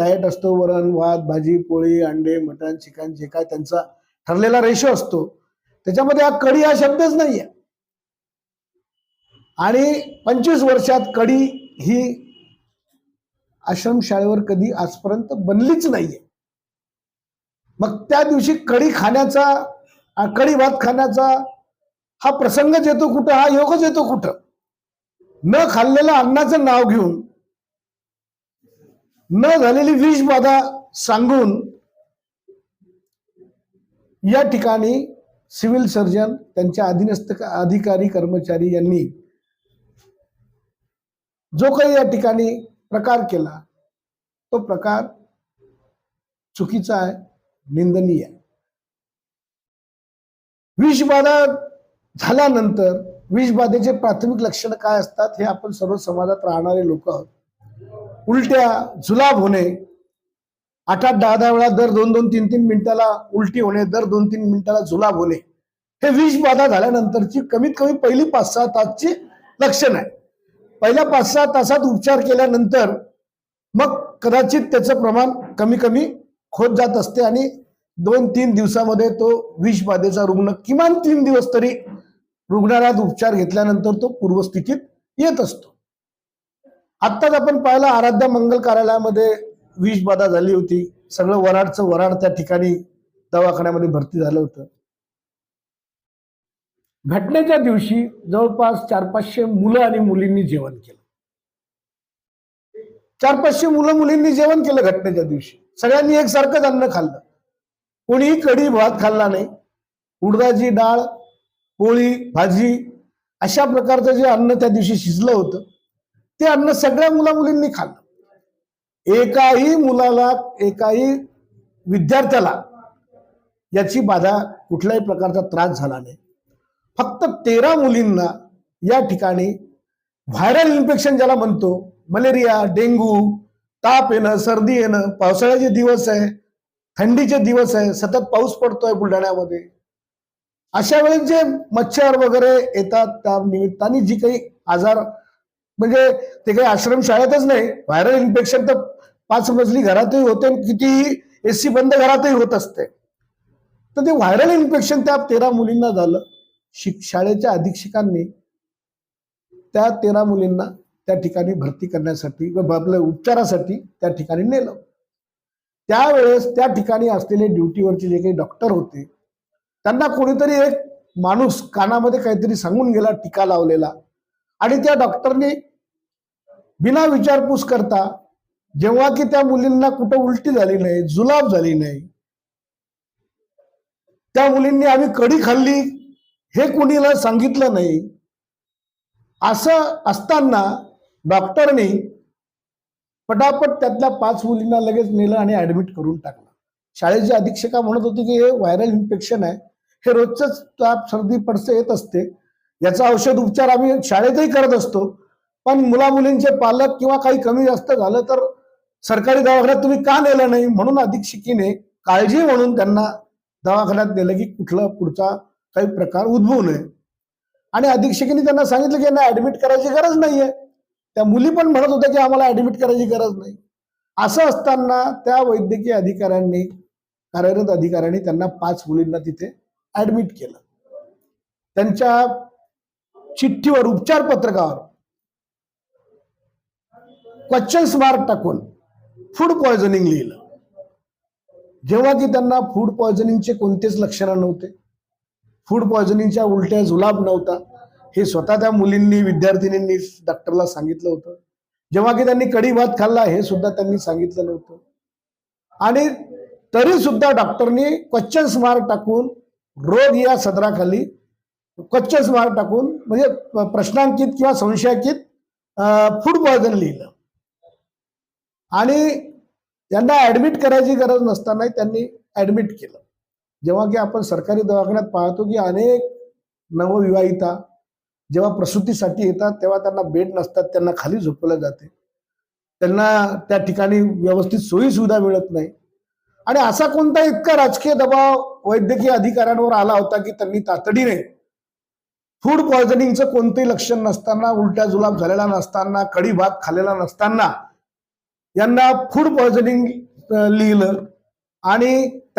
Diet असतो वरण भात भाजी पोळी अंडे मटण चिकन जे काय त्यांचा ठरलेला रेशो असतो. त्याच्यामध्ये हा कढी हा शब्दच नाहीये. आणि पंचवीस वर्षात कढी ही आश्रमशाळेवर कधी आजपर्यंत बनलीच नाहीये. मग त्या दिवशी कढी खाण्याचा कढी भात खाण्याचा हा प्रसंगच येतो कुठं? हा योगच येतो कुठं? न खाल्लेल्या अन्नाचं नाव घेऊन न झालेली विष बाधा सांगून या ठिकाणी सिव्हिल सर्जन त्यांच्या अधीनस्थ अधिकारी कर्मचारी यांनी जो काही या ठिकाणी प्रकार केला तो प्रकार चुकीचा आहे निंदनीय आहे. विषबाधा झाल्यानंतर विषबाधेचे प्राथमिक लक्षण काय असतात हे आपण सर्व समाजात राहणारे लोक आहोत. उलट्या जुलाब होणे. आठ आठ दहा दहा वेळा दर दोन दोन तीन तीन मिनिटाला उलटी होणे दर दोन तीन मिनिटाला जुलाब होणे. हे विषबाधा झाल्यानंतरची कमीत कमी पहिली पाच सहा तासची लक्षण आहे पहिल्या पाच सहा तासात उपचार केल्यानंतर मग कदाचित त्याचं प्रमाण कमी कमी होत जात असते आणि दोन तीन दिवसामध्ये तो विषबाधेचा रुग्ण किमान तीन दिवस तरी रुग्णालयात उपचार घेतल्यानंतर तो पूर्वस्थितीत येत असतो. आत्ताच आपण पाहिलं आराध्या मंगल कार्यालयामध्ये विषबाधा झाली होती. सगळं वराडचं वराड त्या ठिकाणी दवाखान्यामध्ये भरती झालं होतं. घटनेच्या दिवशी जवळपास चार पाचशे मुलं आणि मुलींनी जेवण केलं. चार पाचशे मुलं मुलींनी जेवण केलं घटनेच्या दिवशी. सगळ्यांनी एकसारखंच अन्न खाल्लं. कोणीही कढी भात खाल्ला नाही. उडदाची डाळ पोळी भाजी अशा प्रकारचं जे अन्न त्या दिवशी शिजलं होतं. ते अन्न सगळ्या मुला मुलींनी खाल्लं. एकाही मुलाला एकाही विद्यार्थ्याला याची बाधा कुठल्याही प्रकारचा त्रास झाला नाही. फक्त तेरा मुलींना या ठिकाणी व्हायरल इन्फेक्शन ज्याला म्हणतो मलेरिया डेंग्यू ताप येणं सर्दी येणं पावसाळ्याचे दिवस आहे थंडीचे दिवस आहे सतत पाऊस पडतोय बुलढाण्यामध्ये. अशा वेळेस जे मच्छर वगैरे येतात त्या निमित्ताने जी काही आजार म्हणजे ते काही आश्रम शाळेतच नाही. व्हायरल इन्फेक्शन तर पाच मजली घरातही होते आणि कितीही एसी बंद घरातही होत असते. तर ते व्हायरल इन्फेक्शन त्या तेरा मुलींना झालं. शिक शाळेच्या अधीक्षकांनी त्या तेरा मुलींना त्या ठिकाणी भरती करण्यासाठी व आपल्या उपचारासाठी त्या ठिकाणी नेलं. त्यावेळेस त्या ठिकाणी असलेले ड्युटीवरचे जे काही डॉक्टर होते त्यांना कोणीतरी एक माणूस कानामध्ये काहीतरी सांगून गेला टीका लावलेला. आणि त्या डॉक्टरने बिना विचारपूस करता जेव्हा की त्या मुलींना कुठं उलटी झाली नाही जुलाब झाली नाही त्या मुलींनी आम्ही कडी खाल्ली हे कुणीला सांगितलं नाही असं असताना डॉक्टरनी पटापट त्यातल्या पाच मुलींना लगेच नेलं आणि ऍडमिट करून टाकलं. शाळेचे अधीक्षका म्हणत होते की हे व्हायरल इन्फेक्शन आहे हे रोजच ताप सर्दी पडसे येत असते याचा औषध उपचार आम्ही शाळेतही करत असतो पण मुला मुलींचे पालक किंवा काही कमी जास्त झालं तर सरकारी दवाखान्यात तुम्ही का नेलं नाही? म्हणून अधीक्षकीने काळजी म्हणून त्यांना दवाखान्यात नेलं की कुठला पुढचा काही प्रकार उद्भवू नये. आणि अधीक्षकीने त्यांना सांगितलं की यांना ऍडमिट करायची गरज नाहीये. त्या मुली पण म्हणत होत्या की आम्हाला ऍडमिट करायची गरज नाही. असं असताना त्या वैद्यकीय अधिकाऱ्यांनी कार्यरत अधिकाऱ्यांनी त्यांना पाच मुलींना तिथे ऍडमिट केलं. त्यांच्या चिठ्ठीवर उपचार पत्रकावर क्वेश्चन्स मार्क टाकून फूड पॉयझनिंग लिहिलं. जेव्हा की त्यांना फूड पॉयझनिंगचे कोणतेच लक्षणं नव्हते. फूड पॉयझनिंगच्या उलट्या जुलाब नव्हता. हे स्वतः त्या मुलींनी विद्यार्थिनींनी डॉक्टरला सांगितलं होतं. जेव्हा की त्यांनी कढी भात खाल्ला हे सुद्धा त्यांनी सांगितलं नव्हतं. आणि तरी सुद्धा डॉक्टरनी क्वेश्चन्स मार्क टाकून रोग या सदराखाली क्वेश्चन्स मार्क टाकून म्हणजे प्रश्नांकित किंवा संशयाकित फूड पॉयझन लिहिलं. आणि त्यांना ऍडमिट करायची गरज नसताना त्यांनी ऍडमिट केलं. जेव्हा की आपण सरकारी दवाखान्यात पाहतो की अनेक नवविवाहिता जेव्हा प्रसूतीसाठी येतात तेव्हा त्यांना बेड नसतात त्यांना खाली झोपवलं जाते. त्यांना त्या ठिकाणी व्यवस्थित सोयी सुविधा मिळत नाही. आणि असा कोणता इतका राजकीय दबाव वैद्यकीय अधिकाऱ्यांवर आला होता की त्यांनी तातडीने फूड पॉयझनिंगचं कोणतेही लक्षण नसताना उलट्या जुलाब झालेला नसताना कडी भात खाल्लेला नसताना यांना फूड पॉयझनिंग लिहिलं आणि त्यांना